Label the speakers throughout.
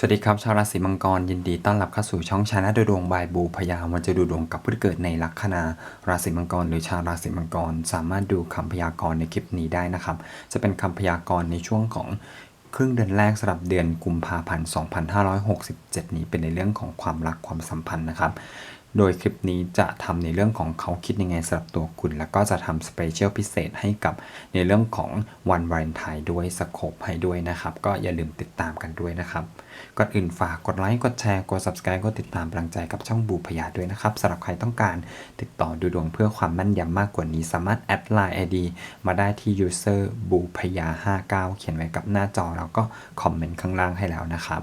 Speaker 1: สวัสดีครับ ชาวราศีมังกรยินดีต้อนรับเข้าสู่ช่องชาแนลดูดวงบายบูพยาวันจะดูดวงกับผู้ที่เกิดในลัคนาราศีมังกร หรือชาวราศีมังกร สามารถดูคำพยากรณ์ในคลิปนี้ได้นะครับ จะเป็นคำพยากรณ์ในช่วงของครึ่งเดือนแรกสำหรับเดือนกุมภาพันธ์ 2567 นี้เป็นในเรื่องของความรักความสัมพันธ์นะครับ โดยคลิปนี้จะทำในเรื่องของเขาคิดยังไงสำหรับตัวคุณ แล้วก็จะทำสเปเชียลพิเศษให้กับในเรื่องของวันวาเลนไทน์ด้วยสโคปให้ด้วยนะครับ ก็อย่าลืมติดตามกันด้วยนะครับ ก่อนอื่นฝากกดไลค์ กดแชร์ กด subscribe กดติดตามกำลังใจกับช่องบูพยาด้วยนะครับสำหรับใครต้องการติดต่อดูดวงเพื่อความแม่นยำมากกว่านี้สามารถแอดไลน์ ID มาได้ที่ user บูพยา59 เขียนไว้กับหน้าจอแล้วก็คอมเมนต์ข้างล่างให้แล้วนะครับ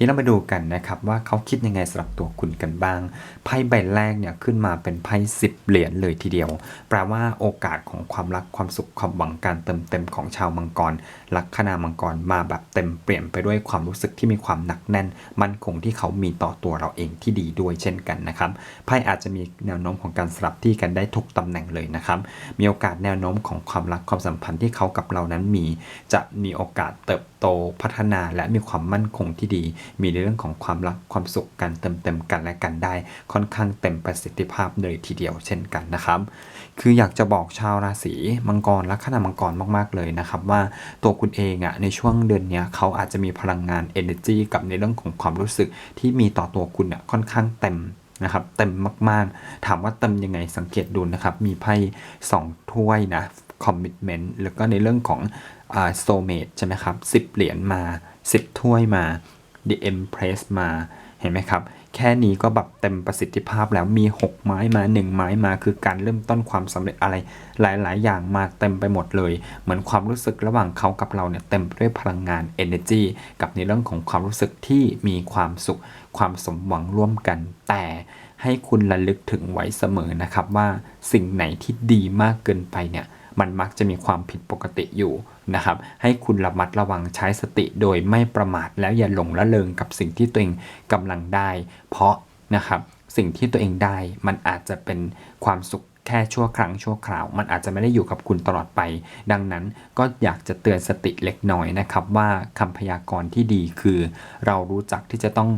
Speaker 1: ทีนี้เรามาดูกันนะครับว่าเขาคิดยังไงสำหรับตัวคุณกันบ้าง ไพ่ใบแรกเนี่ยขึ้นมาเป็นไพ่สิบเหรียญเลยทีเดียว แปลว่าโอกาสของความรักความสุขความหวังการเติมเต็มของชาวมังกร ลัคนามังกรมาแบบเต็มเปลี่ยนไปด้วยความรู้สึกที่มีความหนักแน่น มั่นคงที่เขามีต่อตัวเราเองที่ดีด้วยเช่นกันนะครับไพ่อาจจะมีแนวโน้มของการสลับที่กันได้ทุกตำแหน่งเลยนะครับมีโอกาสแนวโน้มของความรักความสัมพันธ์ที่เขากับเรานั้นมี จะมีโอกาสเติบโตพัฒนาและมีความมั่นคงที่ดี มีในเรื่องของความรักความสุขการเติมเต็มกันและกันได้ ค่อนข้างเต็มประสิทธิภาพเลยทีเดียวเช่นกันนะครับ คืออยากจะบอกชาวราศีมังกรลัคนามังกรมากๆเลยนะครับ ว่าตัวคุณเองอะในช่วงเดือนนี้เขาอาจจะมีพลังงาน energy กับในเรื่องของความรู้สึกที่มีต่อตัวคุณอะค่อนข้างเต็มนะครับเต็มมากๆ ถามว่าเต็มยังไงสังเกตดูนะครับ มีไพ่สองถ้วยนะ commitment แล้วก็ในเรื่องของอ่า soulmate ใช่ไหมครับ10เหรียญมา10ถ้วยมา the empress มาเห็นไหมครับ แค่นี้ก็แบบเต็มประสิทธิภาพแล้วมี 6 ไม้มา 1 ไม้มา คือการเริ่มต้นความสำเร็จอะไรหลาย ๆ อย่างมาเต็มไปหมดเลย เหมือนความรู้สึกระหว่างเขากับเราเนี่ยเต็มด้วยพลังงาน energy กับในเรื่องของความรู้สึกที่มีความสุข ความสมหวังร่วมกัน แต่ให้คุณระลึกถึงไว้เสมอนะครับว่าสิ่งไหนที่ดีมากเกินไปเนี่ย มันมักจะมีความผิดปกติอยู่นะครับ ให้คุณระมัดระวังใช้สติโดยไม่ประมาทแล้วอย่าหลงละเลงกับสิ่งที่ตัวเองกำลังได้ เพราะนะครับสิ่งที่ตัวเองได้มันอาจจะเป็นความสุขแค่ชั่วครั้งชั่วคราว มันอาจจะไม่ได้อยู่กับคุณตลอดไป ดังนั้นก็อยากจะเตือนสติเล็กน้อยนะครับว่าคำพยากรณ์ที่ดีคือ เรารู้จักที่จะต้อง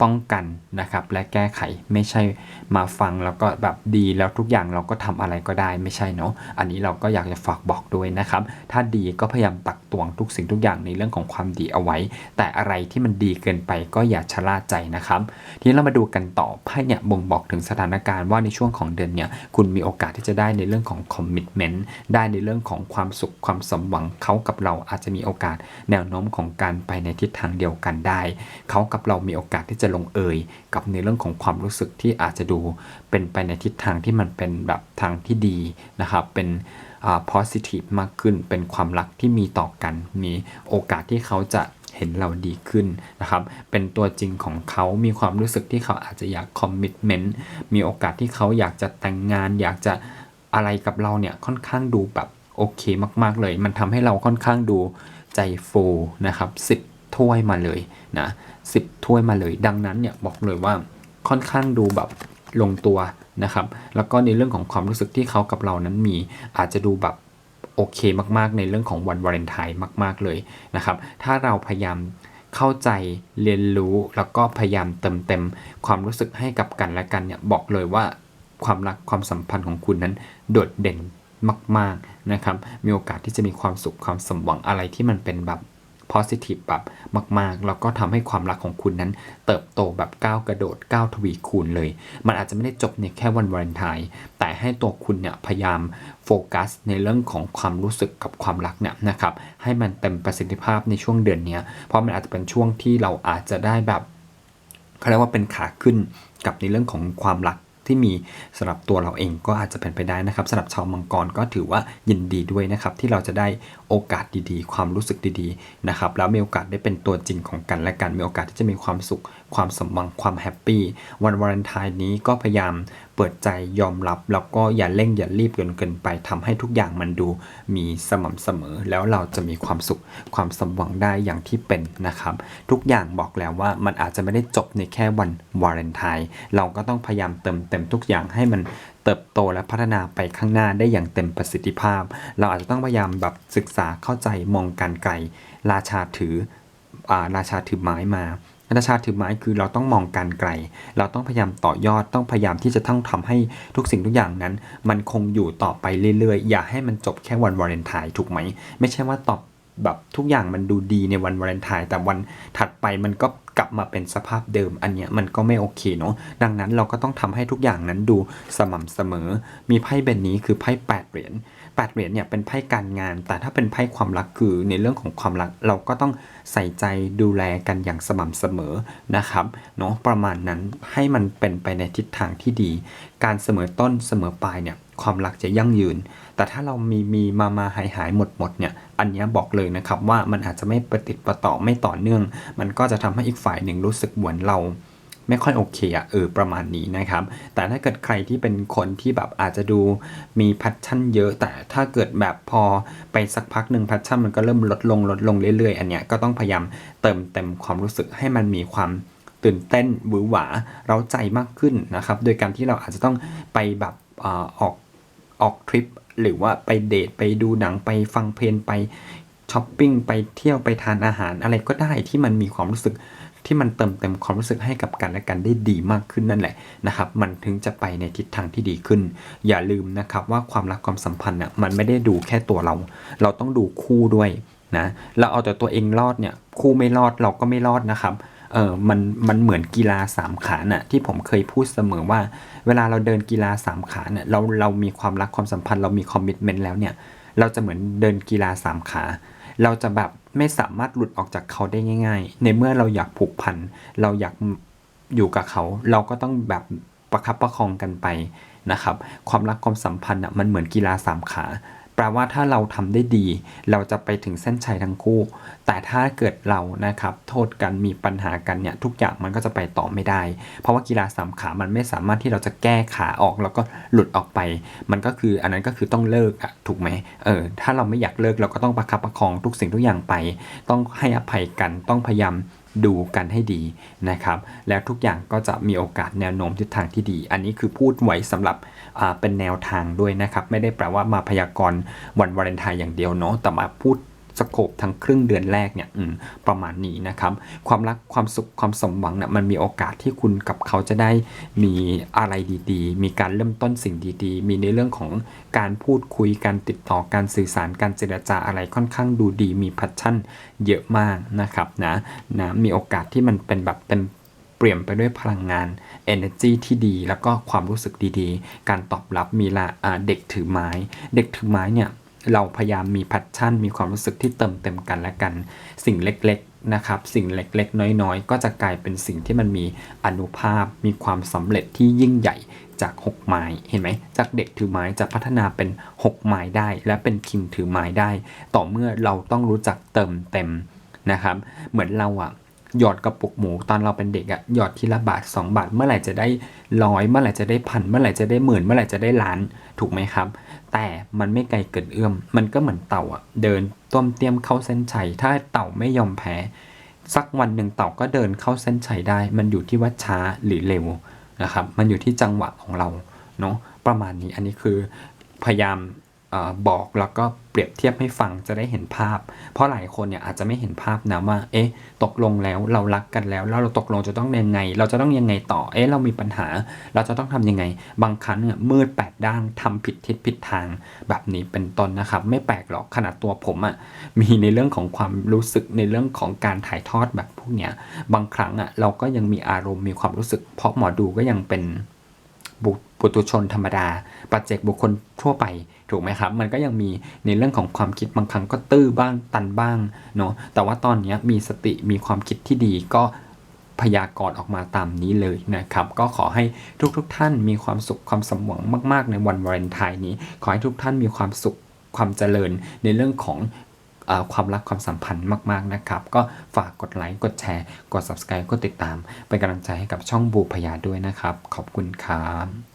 Speaker 1: ป้องกันนะครับ และแก้ไขไม่ใช่มาฟังแล้วก็แบบดีแล้วทุกอย่างเราก็ทำอะไรก็ได้ไม่ใช่เนาะอันนี้เราก็อยากจะฝากบอกด้วยนะครับ ถ้าดีก็พยายามตัก ตวงทุกสิ่งทุกอย่างในเรื่องของความดีเอาไว้ แต่อะไรที่มันดีเกินไปก็อย่าชะล่าใจนะครับ ทีนี้เรามาดูกันต่อไพ่เนี่ยบ่งบอกถึงสถานการณ์ว่าในช่วงของเดือนเนี่ยคุณมีโอกาสที่จะได้ในเรื่องของคอมมิชเมนต์ได้ในเรื่องของความสุขความสมหวังเขากับเราอาจจะมีโอกาสแนวโน้มของการไปในทิศทางเดียวกันได้ เขากับเรามีโอกาสที่จะลงเอยกับในเรื่องของความรู้สึกที่อาจจะดูเป็นไปในทิศทางที่มันเป็นแบบทางที่ดีนะครับเป็น positive มากขึ้น เป็นความรักที่มีต่อกัน มีโอกาสที่เขาจะเห็นเราดีขึ้นนะครับ เป็นตัวจริงของเขามีความรู้สึกที่เขาอาจจะอยาก commitment มีโอกาสที่เขาอยากจะแต่งงาน อยากจะอะไรกับเราเนี่ยค่อนข้างดูแบบโอเคมากๆเลย มันทำให้เราค่อนข้างดูใจฟูนะครับสิบถ้วยมาเลยนะสิบถ้วยมาเลย ดังนั้นเนี่ยบอกเลยว่าค่อนข้างดูแบบ ลงตัวนะครับ แล้วก็ในเรื่องของความรู้สึกที่เขากับเรานั้นมีอาจจะดูแบบโอเคมากๆ ในเรื่องของวันวาเลนไทน์มาก ๆเลยนะครับ ถ้าเราพยายามเข้าใจเรียนรู้แล้วก็พยายามเติมเต็มความรู้สึกให้กับกันและกันเนี่ยบอกเลยว่าความรักความสัมพันธ์ของคุณนั้นโดดเด่นมาก ๆนะครับ มีโอกาสที่จะมีความสุขความสมหวังอะไรที่มันเป็นแบบ positive แบบมากๆ แล้วก็ทำให้ความรักของคุณนั้น เติบโตแบบก้าวกระโดดก้าวทวีคูณเลย มันอาจจะไม่ได้จบในแค่วันวาเลนไทน์แต่ให้ตัวคุณเนี่ยพยายามโฟกัสในเรื่องของความรู้สึกกับความรักเนี่ยนะครับให้มันเต็มประสิทธิภาพในช่วงเดือนนี้เพราะมันอาจจะเป็นช่วงที่เราอาจจะได้แบบเขาเรียกว่าเป็นขาขึ้นกับในเรื่องของความรัก ที่มีสำหรับตัวเราเองก็อาจจะเป็นไปได้นะครับสำหรับชาวมังกรก็ถือว่ายินดีด้วยนะครับที่เราจะได้โอกาสดีๆ ความรู้สึกดีๆนะครับแล้วมีโอกาสได้เป็นตัวจริงของกันและกันมีโอกาสที่จะมีความสุข ความสมหวังความแฮปปี้วันวาเลนไทน์นี้ก็พยายามเปิดใจยอมรับ แล้วก็อย่าเร่งอย่ารีบเกินเกินไปทำให้ทุกอย่างมันดูมีสม่ำเสมอ แล้วเราจะมีความสุขความสมหวังได้อย่างที่เป็นนะครับ ทุกอย่างบอกแล้วว่ามันอาจจะไม่ได้จบในแค่วันวาเลนไทน์เราก็ต้องพยายามเติมเต็มทุกอย่างให้มันเติบโตและพัฒนาไปข้างหน้าได้อย่างเต็มประสิทธิภาพ เราอาจจะต้องพยายามแบบศึกษาเข้าใจมองการไกล ราชาถืออาราชาถือไม้มา ราชาติถือไม้คือเราต้องมองการไกล เราต้องพยายามต่อยอดต้องพยายามที่จะต้องทำให้ทุกสิ่งทุกอย่างนั้น มันคงอยู่ต่อไปเรื่อยๆ อย่าให้มันจบแค่วันวาเลนไทน์ถูกไหม ไม่ใช่ว่าตอบแบบทุกอย่างมันดูดีในวันวาเลนไทน์แต่วันถัดไปมันก็กลับมาเป็นสภาพเดิมอันเนี้ยมันก็ไม่โอเคเนาะดังนั้นเราก็ต้องทำให้ทุกอย่างนั้นดูสม่ำเสมอ มีไพ่เบนนี้คือไพ่แปดเหรียญ แปดเหรียญเนี่ยเป็นไพ่การงาน แต่ถ้าเป็นไพ่ความรักคือในเรื่องของความรักเราก็ต้องใส่ใจดูแลกันอย่างสม่ำเสมอนะครับเนาะประมาณนั้นให้มันเป็นไปในทิศทางที่ดี การเสมอต้นเสมอปลายเนี่ยความรักจะยั่งยืน แต่ถ้าเรามีมีมามาหายหายหมดหมดเนี่ย อันนี้บอกเลยนะครับว่ามันอาจจะไม่ประติดประต่อไม่ต่อเนื่อง มันก็จะทำให้อีกฝ่ายหนึ่งรู้สึกเหมือนเรา ไม่ค่อยโอเคอะเออประมาณนี้นะครับ แต่ถ้าเกิดใครที่เป็นคนที่แบบอาจจะดูมีแพชชั่นเยอะ แต่ถ้าเกิดแบบพอไปสักพักหนึ่งแพชชั่นมันก็เริ่มลดลงลดลงเรื่อยๆ อันเนี้ยก็ต้องพยายามเติมเต็มความรู้สึกให้มันมีความตื่นเต้นหวือหวาเร้าใจมากขึ้นนะครับ โดยการที่เราอาจจะต้องไปแบบอออกออกทริปหรือว่าไปเดทไปดูหนังไปฟังเพลงไปช้อปปิ้งไปเที่ยวไปทานอาหารอะไรก็ได้ที่มันมีความรู้สึก ที่มันเติมเต็มความรู้สึกให้กับกันและกันได้ดีมากขึ้นนั่นแหละนะครับ มันถึงจะไปในทิศทางที่ดีขึ้น อย่าลืมนะครับว่าความรักความสัมพันธ์น่ะมันไม่ได้ดูแค่ตัวเรา เราต้องดูคู่ด้วยนะเราเอาแต่ตัวเองรอดเนี่ยคู่ไม่รอดเราก็ไม่รอดนะครับเออมันมันเหมือนกีฬาสามขาน่ะที่ผมเคยพูดเสมอว่า เวลาเราเดินกีฬาสามขาเนี่ยเราเรามีความรักความสัมพันธ์เรามีคอมมิชเมนต์แล้วเนี่ยเราจะเหมือนเดินกีฬาสามขา เราจะแบบ ไม่สามารถหลุดออกจากเขาได้ง่าย ๆ ในเมื่อเราอยากผูกพัน เราอยากอยู่กับเขา เราก็ต้องแบบประคับประคองกันไปนะครับ ความรักความสัมพันธ์อะมันเหมือนกีฬาสามขา แปลว่าถ้าเราทำได้ดี เราจะไปถึงเส้นชัยทั้งคู่ แต่ถ้าเกิดเรานะครับโทษกันมีปัญหากันเนี่ยทุกอย่างมันก็จะไปต่อไม่ได้ เพราะว่ากีฬาสามขา มันไม่สามารถที่เราจะแก้ขาออกแล้วก็หลุดออกไป มันก็คืออันนั้นก็คือต้องเลิกอะถูกไหมเออถ้าเราไม่อยากเลิกเราก็ต้องประคับประคองทุกสิ่งทุกอย่างไป ต้องให้อภัยกันต้องพยายาม ดูกันให้ดีนะครับ แล้วทุกอย่างก็จะมีโอกาสแนวโน้มทิศทางที่ดี อันนี้คือพูดไว้สำหรับเป็นแนวทางด้วยนะครับ ไม่ได้แปลว่ามาพยากรณ์วันวาเลนไทน์อย่างเดียวเนาะแต่มาพูด สโคปทั้งครึ่งเดือนแรกเนี่ยประมาณนี้นะครับความรักความสุขความสมหวังเนี่ยมันมีโอกาสที่คุณกับเขาจะได้มีอะไรดีๆ มีการเริ่มต้นสิ่งดีๆ มีในเรื่องของการพูดคุยการติดต่อการสื่อสารการเจรจาอะไรค่อนข้างดูดี มีพัชชั่นเยอะมากนะครับนะนะมีโอกาสที่มันเป็นแบบเต็มเปลี่ยนไปด้วยพลังงาน energy ที่ดี แล้วก็ความรู้สึกดีๆ การตอบรับมีละเด็กถือไม้ เด็กถือไม้เนี่ย เราพยายามมีแพชชั่น มีความรู้สึกที่เติมเต็มกันและกัน สิ่งเล็กๆนะครับ สิ่งเล็กๆ น้อยๆ ก็จะกลายเป็นสิ่งที่มันมีอนุภาพ มีความสำเร็จที่ยิ่งใหญ่จาก 6 ไม้ เห็นไหม จากเด็กถือไม้จะพัฒนาเป็น 6 ไม้ได้ และเป็นคิงถือไม้ได้ ต่อเมื่อเราต้องรู้จักเติมเต็มนะครับ เหมือนเราอะหยอดกระปุกหมูตอนเราเป็นเด็กอะหยอดทีละบาท 2 บาท เมื่อไหร่จะได้ร้อยเมื่อไหร่จะได้พันเมื่อไหร่จะได้หมื่นเมื่อไหร่จะได้ล้านถูกไหมครับ แต่มันไม่ไกลเกินเอื้อม มันก็เหมือนเต่าอะเดินต้มเตรียมเข้าเส้นชัย ถ้าเต่าไม่ยอมแพ้ สักวันหนึ่งเต่าก็เดินเข้าเส้นชัยได้ มันอยู่ที่ว่าช้าหรือเร็วนะครับ มันอยู่ที่จังหวะของเราเนาะประมาณนี้อันนี้คือพยายาม บอกแล้วก็เปรียบเทียบให้ฟังจะได้เห็นภาพ เพราะหลายคนเนี่ยอาจจะไม่เห็นภาพนะว่า เอ๊ะ ตกลงแล้วเรารักกันแล้วแล้วเราตกลงจะต้องยังไง เราจะต้องยังไงต่อ เอ๊ะ เรามีปัญหา เราจะต้องทำยังไง บางครั้งเนี่ยมืดแปดด้านทำผิดทิศผิดทางแบบนี้เป็นต้นนะครับ ไม่แปลกหรอกขนาดตัวผมอะ่ะมีในเรื่องของความรู้สึกในเรื่องของการถ่ายทอดแบบพวกเนี้ยบางครั้งอะ่ะเราก็ยังมีอารมณ์มีความรู้สึก เพราะหมอดูก็ยังเป็น ปุตุชนธรรมดา ปัจเจกบุคคลทั่วไปถูกไหมครับ มันก็ยังมีในเรื่องของความคิดบางครั้งก็ตื้อบ้างตันบ้างเนาะ แต่ว่าตอนนี้มีสติมีความคิดที่ดีก็พยากรณ์ออกมาตามนี้เลยนะครับ ก็ขอให้ทุกๆทท่านมีความสุขความสมหวังมาก ๆ ในวันวาเลนไทน์นี้ ขอให้ทุกท่านมีความสุขความเจริญในเรื่องของ ความรักความสัมพันธ์มากๆนะครับ ก็ฝากกดไลค์กดแชร์กด subscribe กดติดตาม เป็นกำลังใจให้กับช่องบูพยาด้วยนะครับ ขอบคุณครับ